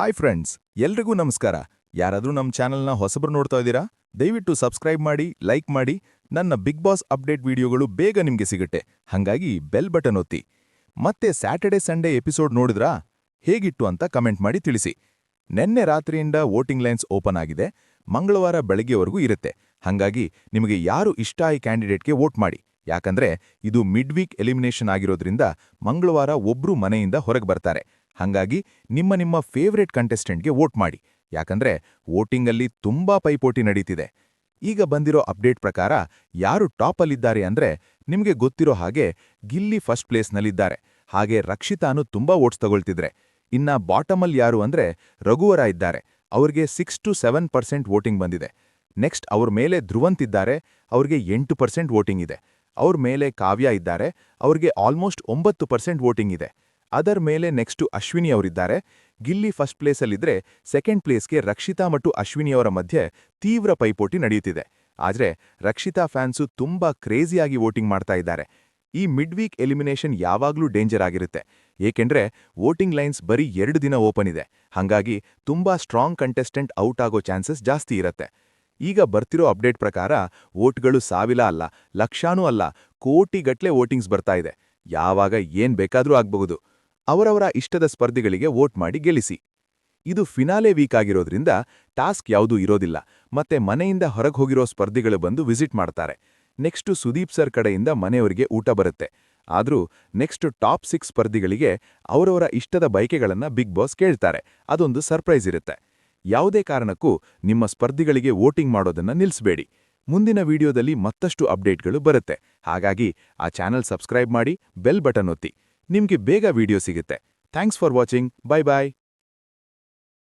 Hi friends ಎಲ್ರಿಗೂ ನಮಸ್ಕಾರ. ಯಾರಾದರೂ ನಮ್ಮ ಚಾನೆಲ್ನ ಹೊಸಬರು ನೋಡ್ತಾ ಇದ್ದೀರಾ? ದಯವಿಟ್ಟು ಸಬ್ಸ್ಕ್ರೈಬ್ ಮಾಡಿ, ಲೈಕ್ ಮಾಡಿ. ನನ್ನ ಬಿಗ್ ಬಾಸ್ ಅಪ್ಡೇಟ್ ವಿಡಿಯೋಗಳು ಬೇಗ ನಿಮಗೆ ಸಿಗುತ್ತೆ. ಹಾಗಾಗಿ ಬೆಲ್ ಬಟನ್ ಒತ್ತಿ. ಮತ್ತೆ ಸ್ಯಾಟರ್ಡೆ ಸಂಡೇ ಎಪಿಸೋಡ್ ನೋಡಿದ್ರಾ? ಹೇಗಿತ್ತು ಅಂತ ಕಮೆಂಟ್ ಮಾಡಿ ತಿಳಿಸಿ. ನೆನ್ನೆ ರಾತ್ರಿಯಿಂದ ವೋಟಿಂಗ್ ಲೈನ್ಸ್ ಓಪನ್ ಆಗಿದೆ. ಮಂಗಳವಾರ ಬೆಳಗ್ಗೆವರೆಗೂ ಇರುತ್ತೆ. ಹಾಗಾಗಿ ನಿಮಗೆ ಯಾರು ಇಷ್ಟ ಈ ಕ್ಯಾಂಡಿಡೇಟ್ಗೆ ವೋಟ್ ಮಾಡಿ. ಯಾಕಂದ್ರೆ ಇದು ಮಿಡ್ ವೀಕ್ ಎಲಿಮಿನೇಷನ್ ಆಗಿರೋದ್ರಿಂದ ಮಂಗಳವಾರ ಒಬ್ರು ಮನೆಯಿಂದ ಹೊರಗೆ ಬರ್ತಾರೆ. ಹಾಗಾಗಿ ನಿಮ್ಮ ನಿಮ್ಮ ಫೇವ್ರೇಟ್ ಕಂಟೆಸ್ಟೆಂಟ್ಗೆ ವೋಟ್ ಮಾಡಿ. ಯಾಕಂದ್ರೆ ವೋಟಿಂಗಲ್ಲಿ ತುಂಬಾ ಪೈಪೋಟಿ ನಡೀತಿದೆ. ಈಗ ಬಂದಿರೋ ಅಪ್ಡೇಟ್ ಪ್ರಕಾರ ಯಾರು ಟಾಪಲ್ಲಿದ್ದಾರೆ ಅಂದ್ರೆ ನಿಮಗೆ ಗೊತ್ತಿರೋ ಹಾಗೆ ಗಿಲ್ಲಿ ಫಸ್ಟ್ ಪ್ಲೇಸ್ನಲ್ಲಿದ್ದಾರೆ ಹಾಗೆ ರಕ್ಷಿತಾನು ತುಂಬಾ ವೋಟ್ಸ್ ತಗೊಳ್ತಿದ್ರೆ. ಇನ್ನ ಬಾಟಮಲ್ ಯಾರು ಅಂದ್ರೆ ರಘುವರ ಇದ್ದಾರೆ. ಅವ್ರಿಗೆ six to seven percent voting ಬಂದಿದೆ. ನೆಕ್ಸ್ಟ್ ಅವ್ರ ಮೇಲೆ ಧ್ರುವಂತ್ ಇದ್ದಾರೆ. ಅವ್ರಿಗೆ ಎಂಟು ಪರ್ಸೆಂಟ್ ವೋಟಿಂಗ್ ಇದೆ. ಅವ್ರ ಮೇಲೆ ಕಾವ್ಯ ಇದ್ದಾರೆ. ಅವ್ರಿಗೆ ಆಲ್ಮೋಸ್ಟ್ ಒಂಬತ್ತು ಪರ್ಸೆಂಟ್ ವೋಟಿಂಗ್ ಇದೆ. ಅದರ ಮೇಲೆ ನೆಕ್ಸ್ಟು ಅಶ್ವಿನಿ ಅವರಿದ್ದಾರೆ. ಗಿಲ್ಲಿ ಫಸ್ಟ್ ಪ್ಲೇಸಲ್ಲಿದ್ರೆ ಸೆಕೆಂಡ್ ಪ್ಲೇಸ್ಗೆ ರಕ್ಷಿತಾ ಮತ್ತು ಅಶ್ವಿನಿಯವರ ಮಧ್ಯೆ ತೀವ್ರ ಪೈಪೋಟಿ ನಡೆಯುತ್ತಿದೆ. ಆದರೆ ರಕ್ಷಿತಾ ಫ್ಯಾನ್ಸು ತುಂಬಾ ಕ್ರೇಜಿಯಾಗಿ ವೋಟಿಂಗ್ ಮಾಡ್ತಾ ಇದ್ದಾರೆ. ಈ ಮಿಡ್ ವೀಕ್ ಎಲಿಮಿನೇಷನ್ ಯಾವಾಗ್ಲೂ ಡೇಂಜರ್ ಆಗಿರುತ್ತೆ. ಏಕೆಂದ್ರೆ ವೋಟಿಂಗ್ ಲೈನ್ಸ್ ಬರೀ ಎರಡು ದಿನ ಓಪನ್ ಇದೆ. ಹಾಗಾಗಿ ತುಂಬಾ ಸ್ಟ್ರಾಂಗ್ ಕಂಟೆಸ್ಟೆಂಟ್ ಔಟ್ ಆಗೋ ಚಾನ್ಸಸ್ ಜಾಸ್ತಿ ಇರುತ್ತೆ. ಈಗ ಬರ್ತಿರೋ ಅಪ್ಡೇಟ್ ಪ್ರಕಾರ ವೋಟ್ಗಳು ಸಾವಿಲ ಅಲ್ಲ, ಲಕ್ಷಾನೂ ಅಲ್ಲ, ಕೋಟಿಗಟ್ಲೆ ವೋಟಿಂಗ್ಸ್ ಬರ್ತಾ ಇದೆ. ಯಾವಾಗ ಏನ್ ಬೇಕಾದರೂ ಆಗ್ಬಹುದು. ಅವರವರ ಇಷ್ಟದ ಸ್ಪರ್ಧಿಗಳಿಗೆ ವೋಟ್ ಮಾಡಿ ಗೆಲ್ಲಿಸಿ. ಇದು ಫಿನಾಲೆ ವೀಕ್ ಆಗಿರೋದ್ರಿಂದ ಟಾಸ್ಕ್ ಯಾವುದೂ ಇರೋದಿಲ್ಲ, ಮತ್ತೆ ಮನೆಯಿಂದ ಹೊರಗೆ ಹೋಗಿರೋ ಸ್ಪರ್ಧಿಗಳು ಬಂದು ವಿಸಿಟ್ ಮಾಡ್ತಾರೆ. ನೆಕ್ಸ್ಟು ಸುದೀಪ್ ಸರ್ ಕಡೆಯಿಂದ ಮನೆಯವರಿಗೆ ಊಟ ಬರುತ್ತೆ. ಆದರೂ ನೆಕ್ಸ್ಟ್ ಟಾಪ್ ಸಿಕ್ಸ್ ಸ್ಪರ್ಧಿಗಳಿಗೆ ಅವರವರ ಇಷ್ಟದ ಬೈಕೆಗಳನ್ನು ಬಿಗ್ ಬಾಸ್ ಕೇಳ್ತಾರೆ. ಅದೊಂದು ಸರ್ಪ್ರೈಸ್ ಇರುತ್ತೆ. ಯಾವುದೇ ಕಾರಣಕ್ಕೂ ನಿಮ್ಮ ಸ್ಪರ್ಧಿಗಳಿಗೆ ವೋಟಿಂಗ್ ಮಾಡೋದನ್ನ ನಿಲ್ಲಿಸಬೇಡಿ ಮುಂದಿನ ವಿಡಿಯೋದಲ್ಲಿ ಮತ್ತಷ್ಟು ಅಪ್ಡೇಟ್ಗಳು ಬರುತ್ತೆ. ಹಾಗಾಗಿ ಆ ಚಾನಲ್ ಸಬ್ಸ್ಕ್ರೈಬ್ ಮಾಡಿ, ಬೆಲ್ ಬಟನ್ ಒತ್ತಿ. ನಿಮ್ಗೆ ಬೇಗ ವಿಡಿಯೋ ಸಿಗುತ್ತೆ. Thanks for watching bye bye